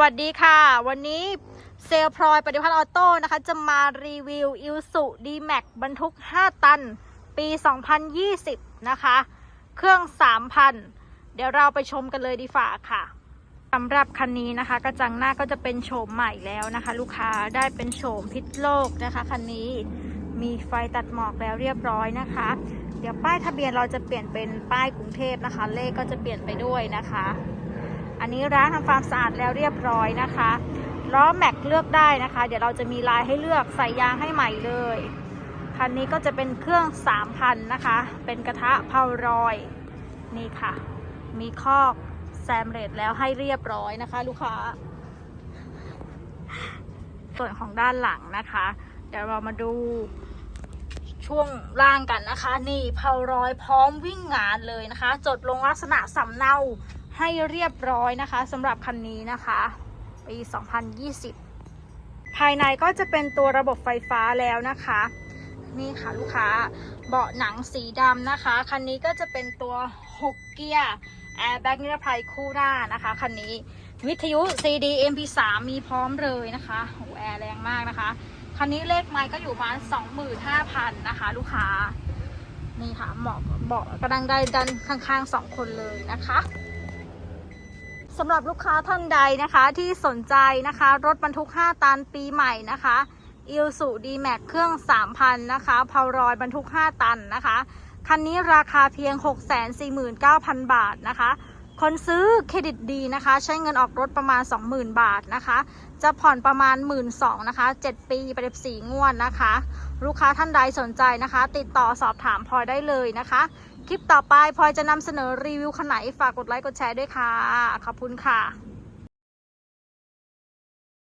วัสดีค่ะ วันนี้เซลพลอยปฏิพัฒน์ออโต้นะคะ จะมารีวิวอิลสุดีแม็กบรรทุก 5 ตัน ปี 2020 นะคะ เครื่อง 3,000 เดี๋ยวเราไปชมกันเลยดีฝ่าค่ะสำหรับคันนี้นะคะ กระจังหน้าก็จะเป็นโฉมใหม่แล้วนะคะ ลูกค้าได้เป็นโฉมพิษโลกนะคะคันนี้มีไฟตัดหมอกแล้วเรียบร้อยนะคะ เดี๋ยวป้ายทะเบียนเราจะเปลี่ยนเป็นป้ายกรุงเทพนะคะ เลขก็จะเปลี่ยนไปด้วยนะคะ อันนี้ร้านทำความสะอาดแล้วเรียบร้อยนะคะล้อแม็กเลือกได้นะคะ เดี๋ยวเราจะมีลายให้เลือกใส่ยางให้ใหม่เลยคันนี้ก็จะเป็นเครื่อง 3,000 นะคะ เป็นกระทะเพารอย นี่ค่ะ มีคอกแซมเรตแล้วให้เรียบร้อยนะคะ ลูกค้า ส่วนของด้านหลังนะคะ เดี๋ยวเรามาดูช่วงล่างกันนะคะ นี่เพารอยพร้อมวิ่งงานเลยนะคะ จดลงลักษณะสำเนา ให้เรียบร้อยนะคะสำหรับคันนี้นะคะปี 2020 ภายในก็จะเป็นตัวระบบไฟฟ้าแล้วนะคะ นี่ค่ะลูกค้าเบาะหนังสีดำนะคะ คันนี้ก็จะเป็นตัว 6 เกียร์แอร์แบ็กนิรภัยคู่หน้านะคะคันนี้วิทยุ CD MP3 มีพร้อมเลยนะคะโหแอร์แรงมากนะคะ คันนี้เลขไม้ก็อยู่ประมาณ25,000 นะคะ ลูกค้า นี่ค่ะเหมาะเบาะกระดังได้ดันข้างๆ 2 คนเลยนะคะ สำหรับลูกค้าท่านใดนะคะที่สนใจนะคะ รถบรรทุก 5 ตันปีใหม่นะคะอิลสุดีแม็กเครื่อง 3,000 นะคะเพารอยบรรทุก 5 ตันนะคะ คันนี้ราคาเพียง 649,000 บาทนะคะ คนซื้อเครดิตดีนะคะ ใช้เงินออกรถประมาณ 20,000 บาทนะคะ จะผ่อนประมาณ 1 2ื่นนะคะ 7 ปีไปสีงวดนะคะ ลูกค้าท่านใดสนใจนะคะ ติดต่อสอบถามพลอยได้เลยนะคะ คลิปต่อไปพลอยจะนำเสนอรีวิวขนไหนฝากกดไลค์กดแชร์ด้วยค่ะ ขอบคุณค่ะ